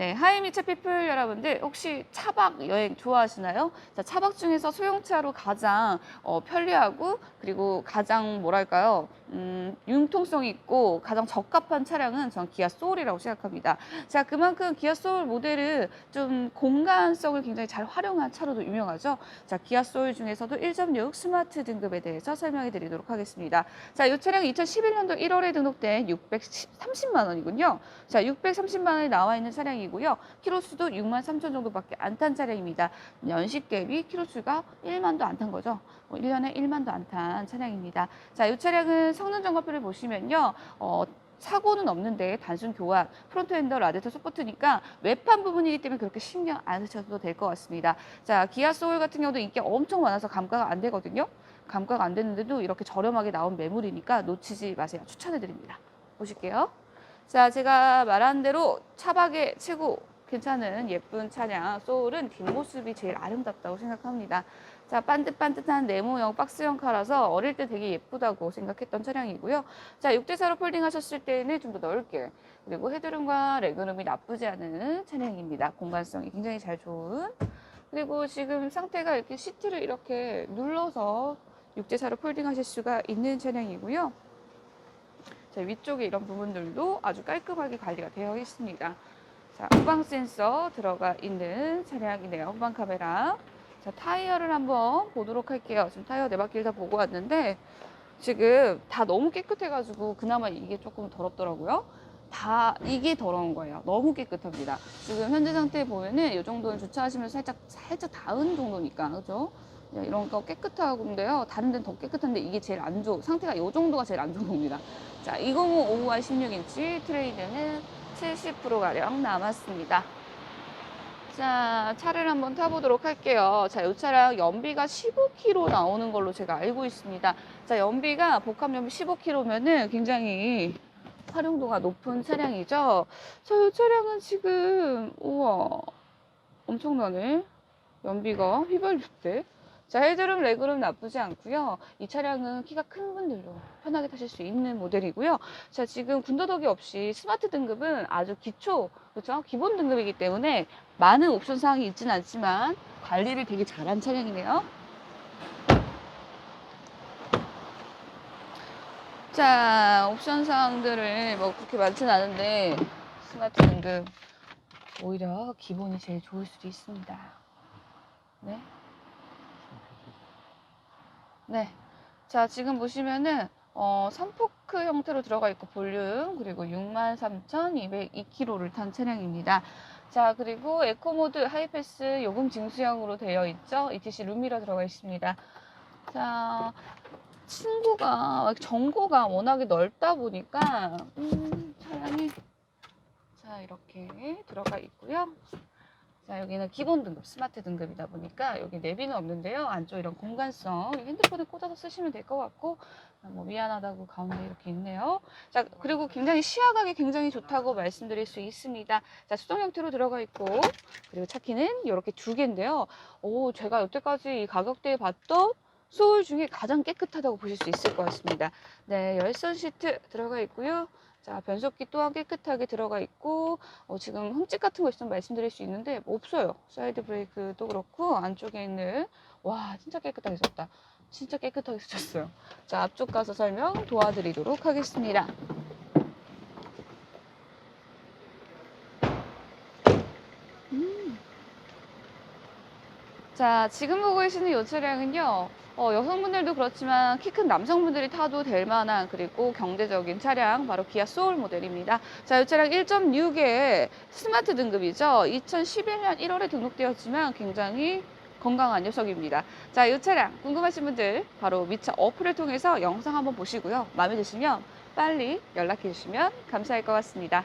네, 하이미차 피플 여러분들 혹시 차박 여행 좋아하시나요? 자, 차박 중에서 소형차로 가장 어, 편리하고 그리고 가장 뭐랄까요? 음, 융통성 있고 가장 적합한 차량은 전 기아 소울이라고 생각합니다. 자, 그만큼 기아 소울 모델은 좀 공간성을 굉장히 잘 활용한 차로도 유명하죠. 자, 기아 소울 중에서도 1.6 스마트 등급에 대해서 설명해 드리도록 하겠습니다. 자, 이 차량은 2011년도 1월에 등록된 630만 원이군요. 자, 630만 원에 나와 있는 차량이 고요. 키로수도 6만 3천 정도밖에 안 탄 차량입니다. 연식 대비 키로수가 1만도 안 탄 거죠. 뭐 1년에 1만도 안 탄 차량입니다. 자, 이 차량은 성능 점검표를 보시면요. 어, 사고는 없는데 단순 교환, 프론트 엔더 라디터 서포트니까 외판 부분이기 때문에 그렇게 신경 안 쓰셔도 될 것 같습니다. 자, 기아 소울 같은 경우도 인기가 엄청 많아서 감가가 안 되거든요. 감가가 안 되는데도 이렇게 저렴하게 나온 매물이니까 놓치지 마세요. 추천해드립니다. 보실게요. 자, 제가 말한 대로 차박에 최고 괜찮은 예쁜 차량 소울은 뒷모습이 제일 아름답다고 생각합니다. 자, 반듯반듯한 네모형 박스형 카라서 어릴 때 되게 예쁘다고 생각했던 차량이고요. 자, 6대4로 폴딩 하셨을 때는 좀 더 넓게 그리고 헤드룸과 레그룸이 나쁘지 않은 차량입니다. 공간성이 굉장히 잘 좋은 그리고 지금 상태가 이렇게 시트를 이렇게 눌러서 6대4로 폴딩 하실 수가 있는 차량이고요. 자, 위쪽에 이런 부분들도 아주 깔끔하게 관리가 되어 있습니다. 자, 후방 센서 들어가 있는 차량이네요. 후방 카메라. 자, 타이어를 한번 보도록 할게요. 지금 타이어 네 바퀴를 다 보고 왔는데 지금 다 너무 깨끗해가지고 그나마 이게 조금 더럽더라고요. 다 이게 더러운 거예요. 너무 깨끗합니다. 지금 현재 상태 보면은 이 정도는 주차하시면서 살짝 살짝 닿은 정도니까 그죠? 네, 이런 거 깨끗하고인데요. 다른 데는 더 깨끗한데 이게 제일 안 좋은 상태가 이 정도가 제일 안 좋은 겁니다. 자, 205 5Y 16인치 트레이드는 70%가량 남았습니다. 자, 차를 한번 타보도록 할게요. 자, 이 차량 연비가 15km 나오는 걸로 제가 알고 있습니다. 자, 연비가 복합 연비 15km면은 굉장히 활용도가 높은 차량이죠. 자, 이 차량은 지금, 우와, 엄청나네. 연비가 휘발유 때. 자, 헤드룸, 레그룸 나쁘지 않고요. 이 차량은 키가 큰 분들도 편하게 타실 수 있는 모델이고요. 자, 지금 군더더기 없이 스마트 등급은 아주 기초, 그렇죠? 기본 등급이기 때문에 많은 옵션 사항이 있지는 않지만 관리를 되게 잘한 차량이네요. 자, 옵션 사항들을 뭐 그렇게 많지는 않은데 스마트 등급 오히려 기본이 제일 좋을 수도 있습니다. 네. 자, 지금 보시면은 어, 선포크 형태로 들어가 있고 볼륨 그리고 63,202km를 탄 차량입니다. 자, 그리고 에코모드 하이패스 요금 징수형으로 되어 있죠. ETC 룸미러 들어가 있습니다. 자, 친구가 전고가 워낙에 넓다 보니까 음, 차량이 자 이렇게 들어가 있고요. 자 여기는 기본 등급 스마트 등급이다 보니까 여기 내비는 없는데요. 안쪽 이런 공간성 핸드폰에 꽂아서 쓰시면 될 것 같고 뭐 미안하다고 가운데 이렇게 있네요. 자 그리고 굉장히 시야각이 굉장히 좋다고 말씀드릴 수 있습니다. 자 수동 형태로 들어가 있고 그리고 차키는 이렇게 두 개인데요. 오 제가 여태까지 이 가격대에 봤던 소울 중에 가장 깨끗하다고 보실 수 있을 것 같습니다. 네, 열선 시트 들어가 있고요. 자, 변속기 또한 깨끗하게 들어가 있고, 어, 지금 흠집 같은 거 있으면 말씀드릴 수 있는데, 없어요. 사이드 브레이크도 그렇고, 안쪽에 있는, 와, 진짜 깨끗하게 썼다. 진짜 깨끗하게 쓰셨어요. 자, 앞쪽 가서 설명 도와드리도록 하겠습니다. 자, 지금 보고 계시는 이 차량은요, 어, 여성분들도 그렇지만 키 큰 남성분들이 타도 될 만한 그리고 경제적인 차량 바로 기아 소울 모델입니다. 자, 이 차량 1.6의 스마트 등급이죠. 2011년 1월에 등록되었지만 굉장히 건강한 녀석입니다. 자, 이 차량 궁금하신 분들 바로 미차 어플을 통해서 영상 한번 보시고요. 마음에 드시면 빨리 연락해 주시면 감사할 것 같습니다.